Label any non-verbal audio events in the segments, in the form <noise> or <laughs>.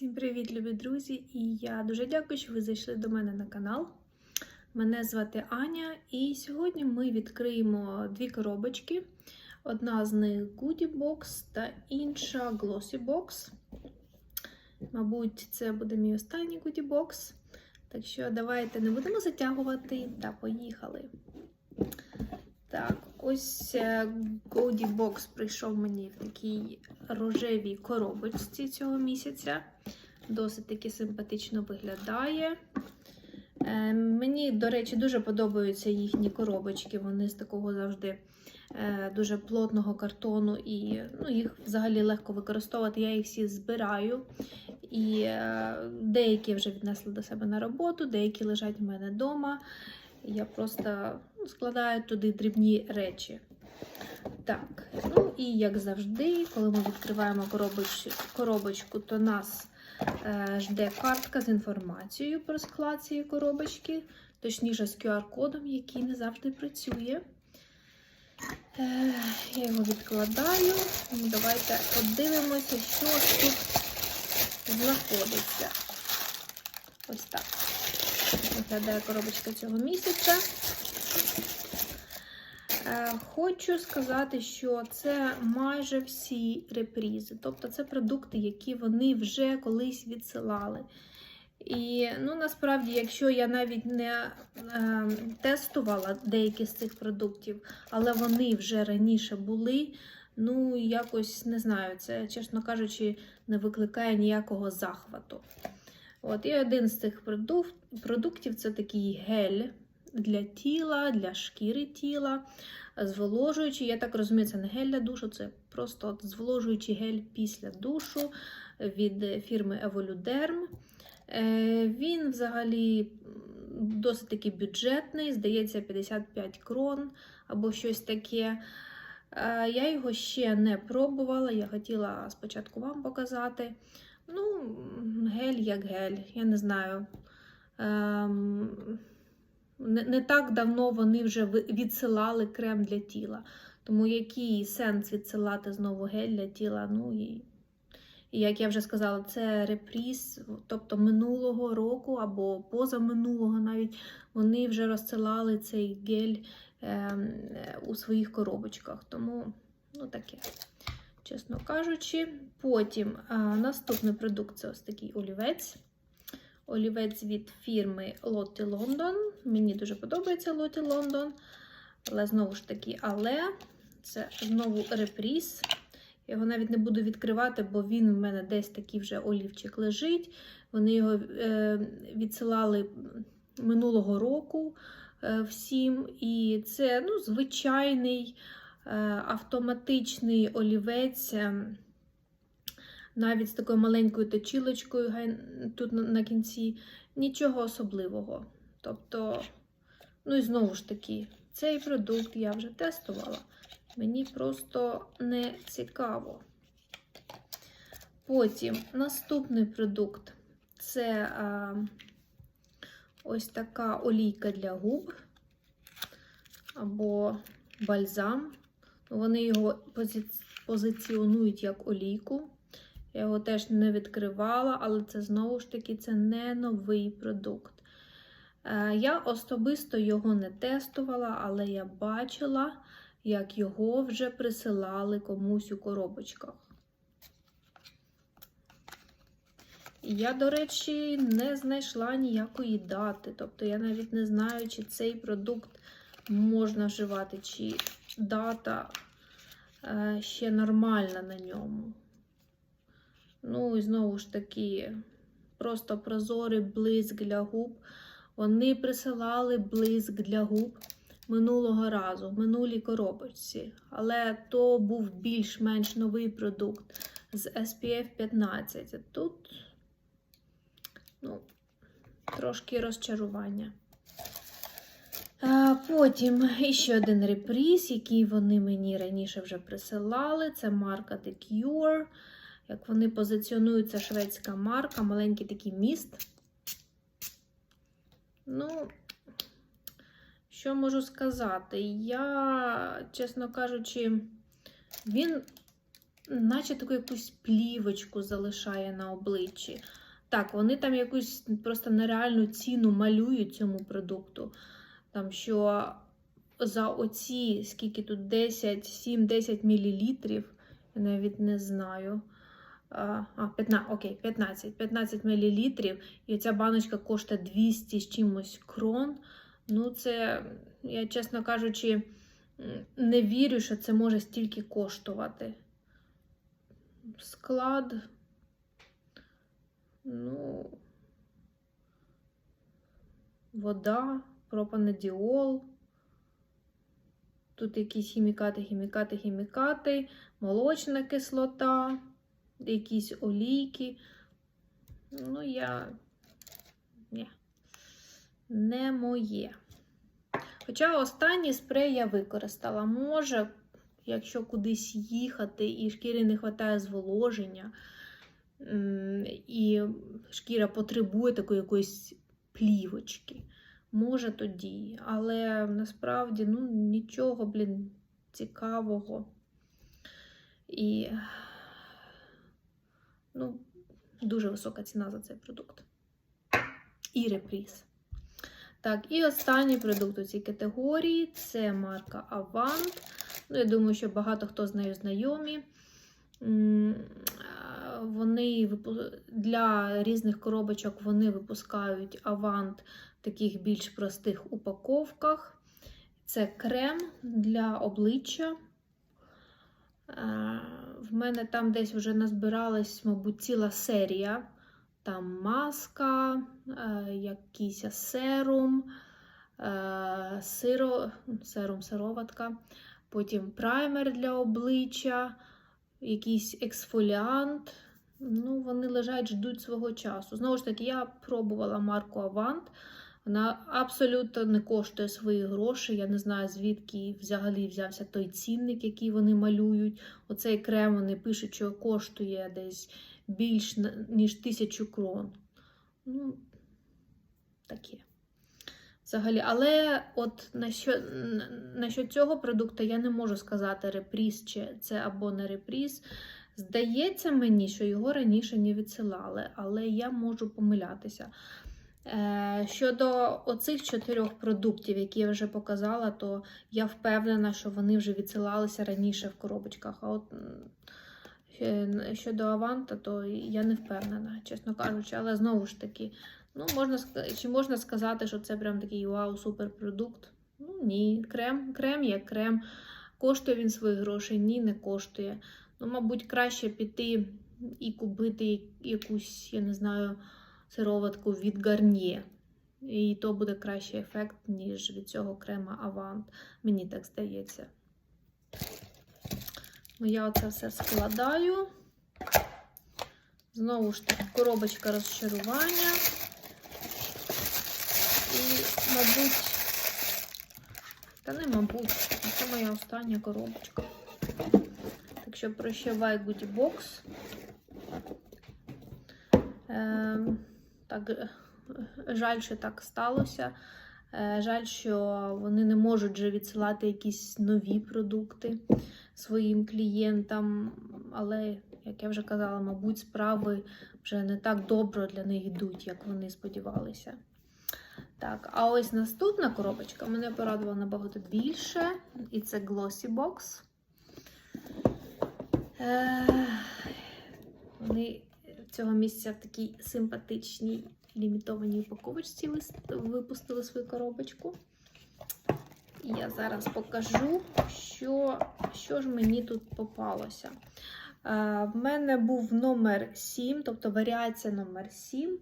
Всім привіт, любі друзі! І я дуже дякую, що ви зайшли до мене на канал. Мене звати Аня, і сьогодні ми відкриємо дві коробочки. Одна з них Goodie Box та інша Glossy Box. Мабуть, це буде мій останній Goodie Box. Так що давайте не будемо затягувати та поїхали. Так, ось е, Goodie Box прийшов мені в такій рожевій коробочці цього місяця. Досить таки симпатично виглядає. Е, Мені, до речі, дуже подобаються їхні коробочки. Вони з такого завжди е, дуже плотного картону, і ну, їх взагалі легко використовувати. Я їх всі збираю. І е, деякі вже віднесли до себе на роботу, деякі лежать у мене вдома. Я просто складаю туди дрібні речі. Так, ну і як завжди, коли ми відкриваємо коробоч... коробочку, то нас е, жде картка з інформацією про склад цієї коробочки, точніше з QR-кодом, який не завжди працює. Е, я його відкладаю. Ну, давайте подивимося, що тут знаходиться. Ось так. Виглядає коробочка цього місяця. Е, Хочу сказати, що це майже всі репрізи. Тобто це продукти, які вони вже колись відсилали. І ну, насправді, якщо я навіть не е, тестувала деякі з цих продуктів, але вони вже раніше були, ну, якось не знаю, це, чесно кажучи, не викликає ніякого захвату. От, І один з цих продуктів це такий гель для тіла, для шкіри тіла, зволожуючий. Я так розумію, це не гель для душу, це просто от зволожуючий гель після душу від фірми Evoluderm. Е, Він взагалі досить таки бюджетний, здається, 55 крон або щось таке. Е, Я його ще не пробувала, я хотіла спочатку вам показати. Ну, гель як гель, я не знаю. Не, так давно вони вже відсилали крем для тіла. Тому який сенс відсилати знову гель для тіла? Ну і, і як я вже сказала, це репріз, тобто минулого року або позаминулого навіть вони вже розсилали цей гель е, у своїх коробочках. Тому, ну таке, чесно кажучи. Потім а, наступний продукт це ось такий олівець. Олівець від фірми Lottie London. Мені дуже подобається Lottie London. Але знову ж таки, але це знову репріз. Я його навіть не буду відкривати, бо він в мене десь такий вже олівчик лежить. Вони його е, відсилали минулого року е, всім. І це ну, звичайний е, автоматичний олівець. Навіть з такою маленькою точілочкою тут на кінці. Нічого особливого. Тобто, ну і знову ж таки, цей продукт я вже тестувала. Мені просто не цікаво. Потім наступний продукт це а, ось така олійка для губ або бальзам. Вони його позиціонують як олійку. Я його теж не відкривала, але це знову ж таки це не новий продукт. Е, Я особисто його не тестувала, але я бачила, як його вже присилали комусь у коробочках. Я, до речі, не знайшла ніякої дати. Тобто я навіть не знаю, чи цей продукт можна вживати, чи дата е, ще нормальна на ньому. Ну, і знову ж таки, просто прозорий блиск для губ. Вони присилали блиск для губ минулого разу, в минулій коробочці. Але то був більш-менш новий продукт з SPF 15. А тут, ну, трошки розчарування. Потім ще один репріз, який вони мені раніше вже присилали. Це марка The Cure. Як вони позиціонують, це шведська марка, маленький такий міст. Ну, що можу сказати? Я, чесно кажучи, він наче таку якусь плівочку залишає на обличчі. Так, вони там якусь просто нереальну ціну малюють цьому продукту. Там що за оці, скільки тут 10, 7-10 мл, я навіть не знаю. А, а, 15, окей, 15, 15 мл, і ця баночка коштує 200 з чимось крон. Ну, це, я чесно кажучи, не вірю, що це може стільки коштувати. Склад. Ну, вода, пропанедіол. Тут якісь хімікати, хімікати, хімікати, молочна кислота, якісь олійки. Ну, я. Ні. Не моє. Хоча останній спрей я використала. Може, якщо кудись їхати і шкірі не вистачає зволоження, і шкіра потребує такої якоїсь плівочки. Може тоді, але насправді ну, нічого, блін, цікавого. І ну, дуже висока ціна за цей продукт. І репріз. Так, і останній продукт у цій категорії це марка Avant. Ну, я думаю, що багато хто з нею знайомі. Вони для різних коробочок вони випускають Avant в таких більш простих упаковках. Це крем для обличчя. Е, В мене там десь вже назбиралась, мабуть, ціла серія. Там маска, е, якийсь серум, е, сиро, серум, сироватка, потім праймер для обличчя, якийсь ексфоліант. Ну, вони лежать, ждуть свого часу. Знову ж таки, я пробувала марку Avant. Вона абсолютно не коштує свої гроші. Я не знаю, звідки взагалі взявся той цінник, який вони малюють. Оцей крем вони пишуть, що коштує десь більш ніж тисячу крон. Ну, таке. Взагалі, але от насчет, насчет цього продукту я не можу сказати, репріз чи це або не репріз. Здається мені, що його раніше не відсилали, але я можу помилятися. Е, Щодо оцих чотирьох продуктів, які я вже показала, то я впевнена, що вони вже відсилалися раніше в коробочках. А от щодо Аванта, то я не впевнена, чесно кажучи. Але знову ж таки, ну, можна, чи можна сказати, що це прям такий вау, суперпродукт? Ну ні, крем, крем є крем. Коштує він свої гроші? Ні, не коштує. Ну, мабуть, краще піти і купити якусь, я не знаю, сироватку від Garnier. І то буде кращий ефект, ніж від цього крема Avant. Мені так здається. Ну, я оце все складаю. Знову ж таки, коробочка розчарування. І, мабуть, та не мабуть, це моя остання коробочка. Так що прощавай Goodie Box. Ем, так, е, жаль, що так сталося. Е, Жаль, що вони не можуть вже відсилати якісь нові продукти своїм клієнтам. Але, як я вже казала, мабуть, справи вже не так добре для них йдуть, як вони сподівалися. Так, а ось наступна коробочка мене порадувала набагато більше, і це Glossy Box. Е, Вони цього місяця в такій симпатичній лімітованій упаковочці випустили свою коробочку. І я зараз покажу, що, що ж мені тут попалося. Е, В мене був номер 7, тобто варіація номер 7.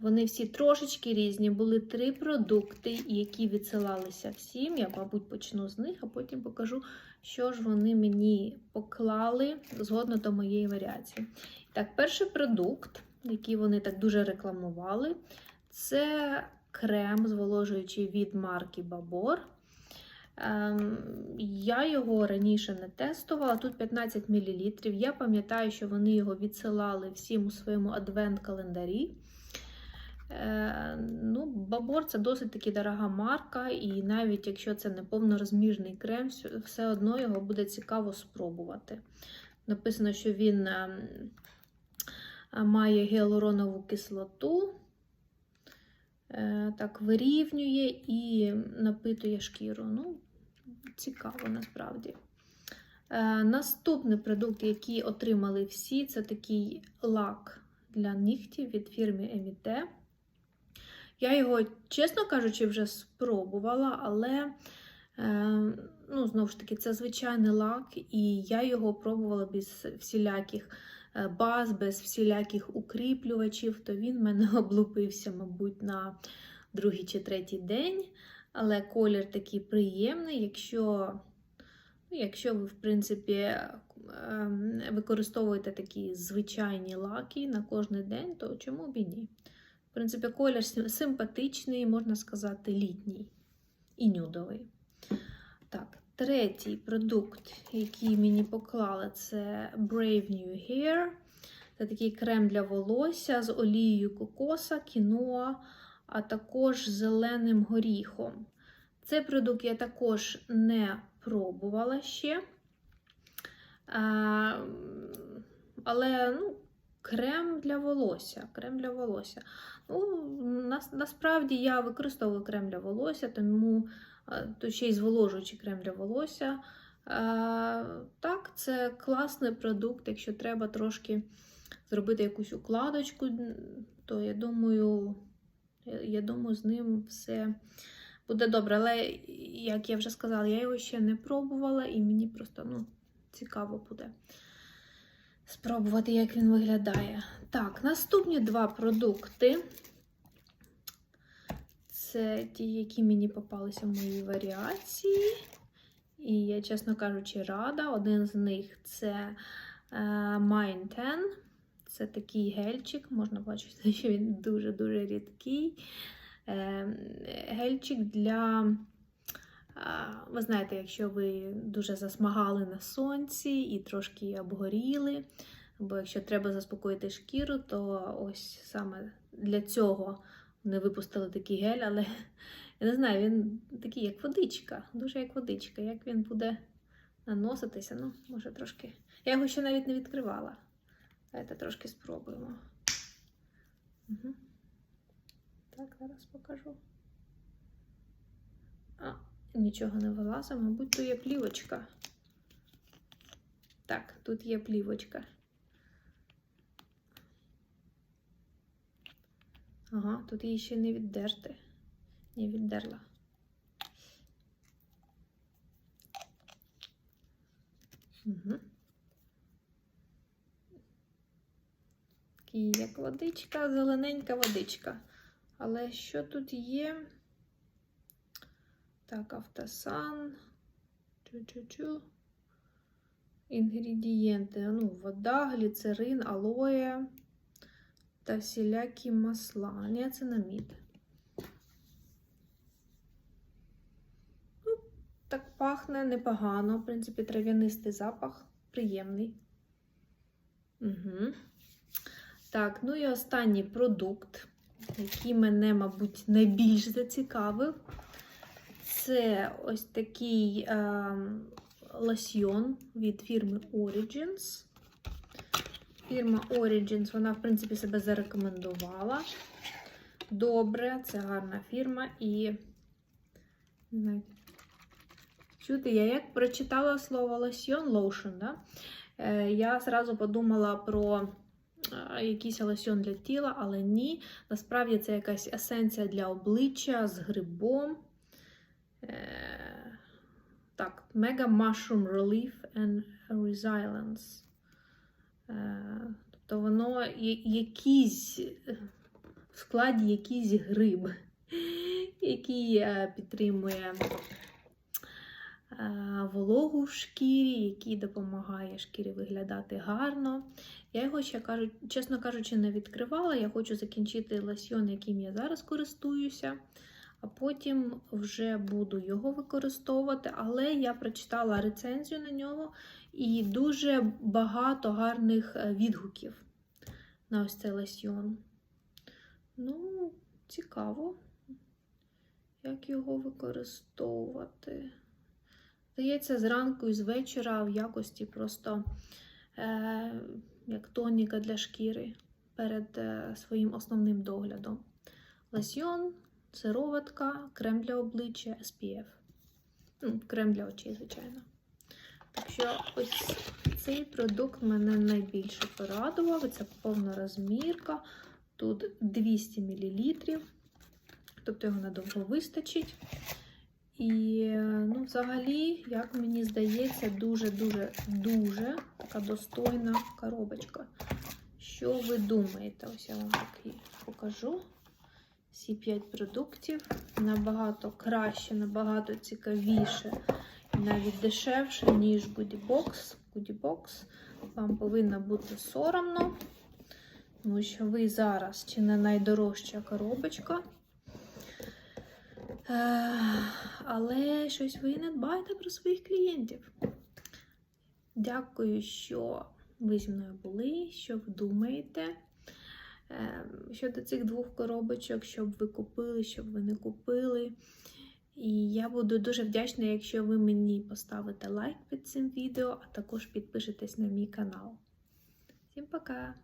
Вони всі трошечки різні. Були три продукти, які відсилалися всім. Я, мабуть, почну з них, а потім покажу, що ж вони мені поклали згодно до моєї варіації. Так, перший продукт, який вони так дуже рекламували, це крем зволожуючий від марки Babor. Ем, я його раніше не тестувала. Тут 15 мл. Я пам'ятаю, що вони його відсилали всім у своєму адвент-календарі. Е, ну, Бабор це досить таки дорога марка, і навіть якщо це не повнорозмірний крем, все- одно його буде цікаво спробувати. Написано, що він ем, має гіалуронову кислоту, е, так, вирівнює і напитує шкіру. Ну, цікаво насправді. Е, Наступний продукт, який отримали всі, це такий лак для нігтів від фірми Emite. Я його, чесно кажучи, вже спробувала, але е, ну, знову ж таки, це звичайний лак, і я його пробувала без всіляких е, баз, без всіляких укріплювачів, то він в мене <laughs> облупився, мабуть, на другий чи третій день. Але колір такий приємний, якщо, ну, якщо ви, в принципі, ем, використовуєте такі звичайні лаки на кожен день, то чому б і ні? В принципі, колір симпатичний, можна сказати, літній і нюдовий. Так, третій продукт, який мені поклали, це Brave New Hair. Це такий крем для волосся з олією кокоса, кіноа, а також зеленим горіхом. Цей продукт я також не пробувала ще. Але ну, крем для волосся. Крем для волосся. Ну, нас, насправді я використовую крем для волосся, тому то ще й зволожуючий крем для волосся. Так, це класний продукт, якщо треба трошки зробити якусь укладочку, то я думаю, я думаю, з ним все буде добре. Але, як я вже сказала, я його ще не пробувала, і мені просто ну, цікаво буде спробувати, як він виглядає. Так, наступні два продукти. Це ті, які мені попалися в моїй варіації. І я, чесно кажучи, рада. Один з них це е, Mine 10. Це такий гельчик, можна бачити, <laughs> що він дуже-дуже рідкий. Е, Гельчик для, ви знаєте, якщо ви дуже засмагали на сонці і трошки обгоріли, або якщо треба заспокоїти шкіру, то ось саме для цього вони випустили такий гель, але <laughs> я не знаю, він такий, як водичка, дуже як водичка. Як він буде наноситися, ну, може трошки. Я його ще навіть не відкривала. Давайте трошки спробуємо. Угу. Так, зараз покажу. Нічого не вилазить, мабуть, тут є плівочка. Так, тут є плівочка. Ага, тут її ще не віддерти. Не віддерла. Угу. Такий, як водичка, зелененька водичка. Але що тут є? Так, автосан. Чу-чу-чу. Інгредієнти. Ну, вода, гліцерин, алоє та всілякі масла. Ніацинамід. Ну, так пахне непогано. В принципі, трав'янистий запах приємний. Угу. Так, ну і останній продукт, який мене, мабуть, найбільш зацікавив. Це ось такий е, лосьйон від фірми Origins. Фірма Origins, вона, в принципі, себе зарекомендувала. Добре, це гарна фірма і. Не знаю, чути, я як прочитала слово лосьйон, lotion, да? е, я зразу подумала про е, якийсь лосьон для тіла, але ні. Насправді це якась есенція для обличчя з грибом. Е, так, Mega Mushroom Relief and Resilience. Е, тобто воно якийсь в складі якийсь гриб, який е, підтримує вологу в шкірі, який допомагає шкірі виглядати гарно. Я його ще кажу, чесно кажучи, не відкривала. Я хочу закінчити лосьйон, яким я зараз користуюся, а потім вже буду його використовувати. Але я прочитала рецензію на нього і дуже багато гарних е, відгуків на ось цей лосьйон. Ну, цікаво, як його використовувати. Здається, зранку і з вечора в якості просто е, як тоніка для шкіри перед е, своїм основним доглядом. Лосьйон, сироватка, крем для обличчя, SPF. Ну, крем для очей, звичайно. Так що ось цей продукт мене найбільше порадував. Це повна розмірка. Тут 200 мл. Тобто його надовго вистачить. І, ну, взагалі, як мені здається, дуже-дуже дуже така достойна коробочка. Що ви думаєте? Ось я вам такий покажу. Всі 5 продуктів набагато краще, набагато цікавіше і навіть дешевше, ніж Goodie Box. Вам повинно бути соромно, тому що ви зараз чи не найдорожча коробочка. Е, Але щось ви не дбаєте про своїх клієнтів. Дякую, що ви зі мною були, що ви думаєте. Е, Щодо цих двох коробочок, щоб ви купили, щоб ви не купили. І я буду дуже вдячна, якщо ви мені поставите лайк під цим відео, а також підпишетесь на мій канал. Всім пока!